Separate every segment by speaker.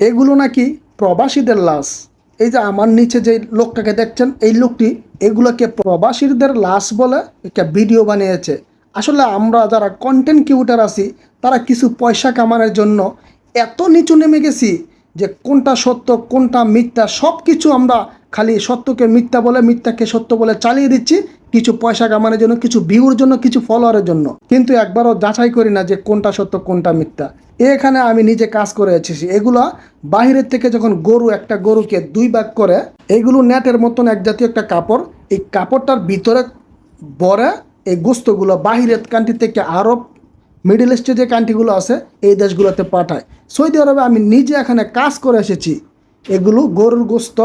Speaker 1: এগুলো নাকি প্রবাসীদের লাশ। এই যে আমার নিচে যে লোকটাকে দেখছেন, এই লোকটি এগুলোকে প্রবাসীদের লাশ বলে একটা ভিডিও বানিয়েছে। আসলে আমরা যারা কন্টেন্ট কিউটার আছি, তারা কিছু পয়সা কামানোর জন্য এত নিচু নেমে গেছি যে কোনটা সত্য, কোনটা মিথ্যা সব কিছু আমরা খালি সত্যকে মিথ্যা বলে, মিথ্যাকে সত্য বলে চালিয়ে দিচ্ছি। কিছু পয়সা কামানোর জন্য, কিছু ভিউর জন্য, কিছু ফলোয়ারের জন্য। কিন্তু একবারও যাচাই করি না যে কোনটা সত্য, কোনটা মিথ্যা। এখানে আমি নিজে কাজ করে এসেছি। এগুলো বাহিরের থেকে যখন গরু, একটা গরুকে দুই ভাগ করে, এগুলো নেটের মতন এক জাতীয় একটা কাপড়, এই কাপড়টার ভিতরে বরে এই গোস্তগুলো বাহিরের কান্ট্রি থেকে আরব মিডল ইস্টে যে কান্ট্রিগুলো আছে, এই দেশগুলোতে পাঠায়। সৌদি আরবে আমি নিজে এখানে কাজ করে এসেছি। এগুলো গরুর গোস্ত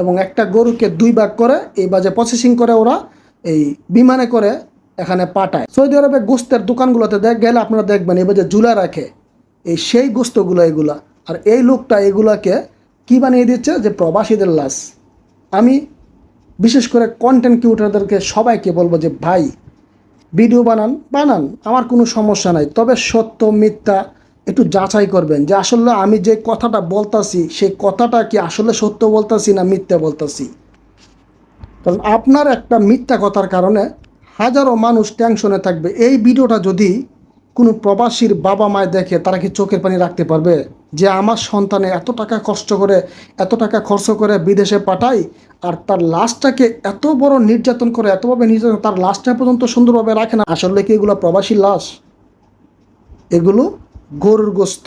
Speaker 1: এবং একটা গরুকে দুই ভাগ করে, এই বাজে প্রসেসিং করে ওরা। এই বিমানে করে এখানে পাঠায়। সৌদি আরবে গোস্তের দোকানগুলোতে দেখ, গেলে আপনারা দেখবেন এই যে ঝুলা রাখে। এই সেই গোস্তগুলো এগুলা। আর এই লোকটা এগুলাকে কি বানিয়ে দিচ্ছে? যে প্রবাসীদের লাশ। আমি বিশেষ করে কন্টেন্ট কিউটারদেরকে সবাইকে বলব যে, ভাই ভিডিও বানান বানান। আমার কোনো সমস্যা নাই। তবে সত্য, মিথ্যা একটু যাচাই করবেন। যে আসলে আমি যে কথাটা বলতাছি, সেই কথাটা কি আসলে সত্য বলতাছি না মিথ্যা বলতাছি? কারণ আপনার একটা মিথ্যা কথার কারণে হাজারো মানুষ টেনশনে থাকবে। এই ভিডিওটা যদি কোনো প্রবাসীর বাবা মায় দেখে, তারা কি চোখের পানি রাখতে পারবে? যে আমার সন্তানে এত টাকা কষ্ট করে, এত টাকা খরচ করে বিদেশে পাঠাই, আর তার লাশটাকে এত বড় নির্যাতন করে এতভাবে নির্যাতন তার লাশটা পর্যন্ত সুন্দরভাবে রাখে না। আসলে কি এগুলো প্রবাসী লাশ? এগুলো গরুর গোস্ত।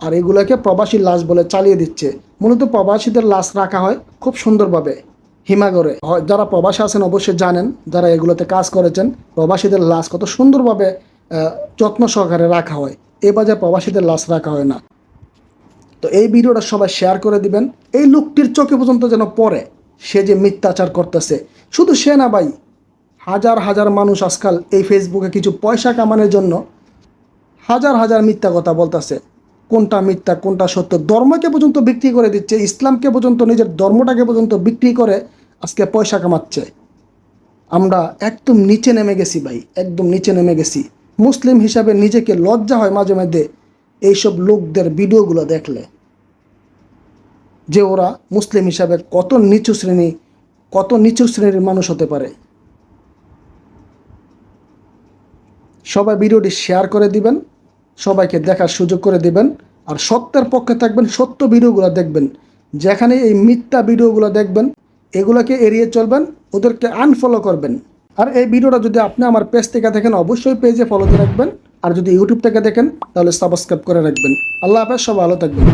Speaker 1: আর এগুলোকে প্রবাসী লাশ বলে চালিয়ে দিচ্ছে। মূলত প্রবাসীদের লাশ রাখা হয় খুব সুন্দরভাবে। হিমাগরে যারা প্রবাসী আছেন অবশ্যই জানেন, যারা এগুলোতে কাজ করেছেন, প্রবাসীদের লাশ কত সুন্দরভাবে যত্ন সহকারে রাখা হয়। এ প্রবাসীদের লাশ রাখা হয় না। তো এই ভিডিওটা সবাই শেয়ার করে দিবেন। এই লোকটির চোখে পর্যন্ত যেন পড়ে, সে যে মিথ্যাচার করতেছে। শুধু সে না ভাই, হাজার হাজার মানুষ আজকাল এই ফেসবুকে কিছু পয়সা কামানোর জন্য হাজার হাজার মিথ্যা কথা বলতেছে। কোনটা মিথ্যা, কোনটা সত্য, ধর্মকে পর্যন্ত বিক্রি করে দিচ্ছে, ইসলামকে পর্যন্ত, নিজের ধর্মটাকে পর্যন্ত বিক্রি করে আজকে পয়সা কামাচ্ছে। আমরা একদম নিচে নেমে গেছি ভাই, একদম নিচে নেমে গেছি। মুসলিম হিসাবে নিজেকে লজ্জা হয় মাঝে মাঝে এইসব লোকদের ভিডিওগুলো দেখলে। যে ওরা মুসলিম হিসাবে কত নিচু শ্রেণি, কত নিচু শ্রেণির মানুষ হতে পারে। সবাই ভিডিওটি শেয়ার করে দিবেন, সবাইকে দেখার সুযোগ করে দিবেন, আর সত্যের পক্ষে থাকবেন, সত্য ভিডিওগুলো দেখবেন। যেখানে এই মিথ্যা ভিডিওগুলো দেখবেন এগুলোকে এড়িয়ে চলবেন, ওদেরকে আনফলো করবেন। আর এই ভিডিওটা যদি আপনি আমার পেজ থেকে দেখেন, অবশ্যই পেজে ফলো দিয়ে রাখবেন। আর যদি ইউটিউব থেকে দেখেন, তাহলে সাবস্ক্রাইব করে রাখবেন। আল্লাহ হাফেজ সব ভালো থাকবেন।